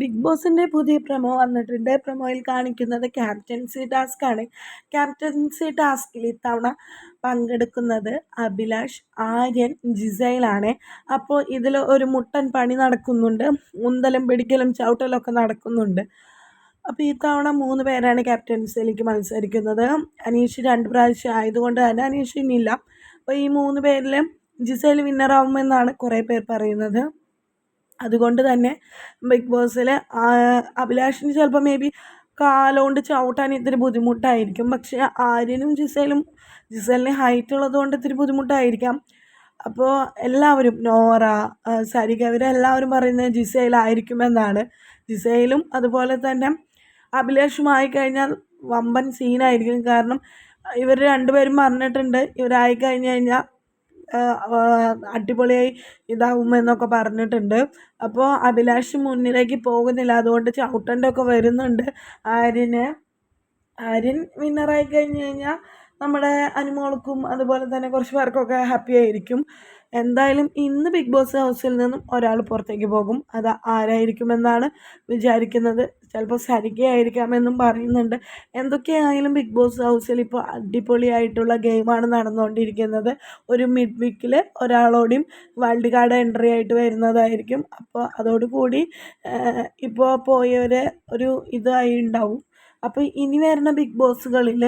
Big ബോസിന്റെ പുതിയ promo വന്നിട്ടുണ്ട് പ്രൊമോയിൽ കാണിക്കുന്നത് ക്യാപ്റ്റൻസി ടാസ്ക് ആണ്. ക്യാപ്റ്റൻസി ടാസ്കിൽ ഇത്തവണ പങ്കെടുക്കുന്നത് അഭിലാഷ് ആര്യൻ ജിസൈലാണ് അപ്പോൾ ഇതിൽ ഒരു മുട്ടൻ പണി നടക്കുന്നുണ്ട്. ഉന്തലും പിടിക്കലും ചവിട്ടലും ഒക്കെ നടക്കുന്നുണ്ട്. അപ്പോൾ ഈ തവണ മൂന്ന് പേരാണ് ക്യാപ്റ്റൻസിയിലേക്ക് മത്സരിക്കുന്നത്. അനീഷ് രണ്ട് പ്രാവശ്യം ആയതുകൊണ്ട് തന്നെ അനീഷ് ഇനിയില്ല. അപ്പോൾ ഈ മൂന്ന് പേരിൽ ജിസൈൽ വിന്നറാവുമെന്നാണ് കുറേ പേർ പറയുന്നത്. അതുകൊണ്ട് തന്നെ ബിഗ് ബോസിൽ അഭിലാഷിന് ചിലപ്പോൾ മേ ബി കാലുകൊണ്ട് ചവിട്ടാൻ ഇത്തിരി ബുദ്ധിമുട്ടായിരിക്കും. പക്ഷേ ആര്യനും ജിസേലും ജിസേലിന് ഹൈറ്റ് ഉള്ളതുകൊണ്ട് ഇത്തിരി ബുദ്ധിമുട്ടായിരിക്കാം. അപ്പോൾ എല്ലാവരും നോറ സരിക ഇവരെല്ലാവരും പറയുന്നത് ജിസയിലായിരിക്കുമെന്നാണ് ജിസയിലും അതുപോലെ തന്നെ അഭിലാഷുമായി കഴിഞ്ഞാൽ വമ്പൻ സീനായിരിക്കും കാരണം ഇവർ രണ്ടുപേരും പറഞ്ഞിട്ടുണ്ട് ഇവരായി കഴിഞ്ഞ് കഴിഞ്ഞാൽ അടിപൊളിയായി ഇതാവുമെന്നൊക്കെ പറഞ്ഞിട്ടുണ്ട്. അപ്പോൾ അഭിലാഷ് മുന്നിലേക്ക് പോകുന്നില്ല. അതുകൊണ്ട് ചവിട്ടേണ്ടൊക്കെ വരുന്നുണ്ട് ആര്യന്. ആര്യൻ വിന്നറായി കഴിഞ്ഞ് കഴിഞ്ഞാൽ നമ്മുടെ അനുമോൾക്കും അതുപോലെ തന്നെ കുറച്ച് പേർക്കൊക്കെ ഹാപ്പി ആയിരിക്കും. എന്തായാലും ഇന്ന് ബിഗ് ബോസ് ഹൗസിൽ നിന്നും ഒരാൾ പുറത്തേക്ക് പോകും. അത് ആരായിരിക്കുമെന്നാണ് വിചാരിക്കുന്നത്. ചിലപ്പോൾ സരികയായിരിക്കാമെന്നും പറയുന്നുണ്ട്. എന്തൊക്കെയായാലും ബിഗ് ബോസ് ഹൗസിൽ ഇപ്പോൾ അടിപൊളിയായിട്ടുള്ള ഗെയിമാണ് നടന്നുകൊണ്ടിരിക്കുന്നത്. ഒരു മിഡ് വീക്കിൽ ഒരാളോടെയും വൈൽഡ് കാർഡ് എൻട്രി ആയിട്ട് വരുന്നതായിരിക്കും. അപ്പോൾ അതോടുകൂടി ഇപ്പോൾ പോയവരെ ഒരു ഇതായി ഉണ്ടാവും. അപ്പോൾ ഇനി വരുന്ന ബിഗ് ബോസുകളിൽ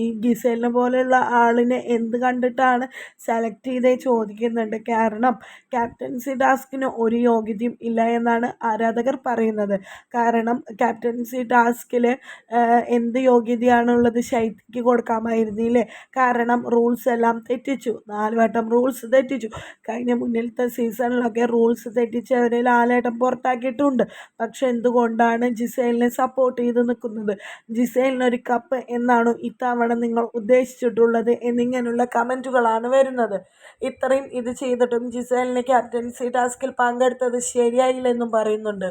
ഈ ഗിസേലിനെ പോലെയുള്ള ആളിനെ എന്ത് കണ്ടിട്ടാണ് സെലക്ട് ചെയ്തേ ചോദിക്കുന്നുണ്ട്. കാരണം ക്യാപ്റ്റൻസി ടാസ്കിന് ഒരു യോഗ്യതയും ഇല്ല എന്നാണ് ആരാധകർ പറയുന്നത്. കാരണം ക്യാപ്റ്റൻസി ടാസ്കിൽ എന്ത് യോഗ്യതയാണുള്ളത് ശൈത്യക്ക് കൊടുക്കാമായിരുന്നില്ലേ? കാരണം റൂൾസ് എല്ലാം തെറ്റിച്ചു. നാല് വട്ടം റൂൾസ് തെറ്റിച്ചു. കഴിഞ്ഞ മുന്നിലത്തെ സീസണിലൊക്കെ റൂൾസ് തെറ്റിച്ചവരെ ലാലേട്ടം പുറത്താക്കിയിട്ടുണ്ട്. പക്ഷെ എന്തുകൊണ്ടാണ് ജിസേലിനെ സപ്പോർട്ട് ചെയ്ത് നിൽക്കുന്നത്? ജിസേലിനൊരു കപ്പ് എന്നാണ് ഇത്തവണ നിങ്ങൾ ഉദ്ദേശിച്ചിട്ടുള്ളത് എന്നിങ്ങനെയുള്ള കമന്റുകളാണ് വരുന്നത്. ഇത്രയും ഇത് ചെയ്തിട്ടും ജിസേലിന് ക്യാപ്റ്റൻസി ടാസ്കിൽ പങ്കെടുത്തത് ശരിയായില്ലെന്നും പറയുന്നുണ്ട്.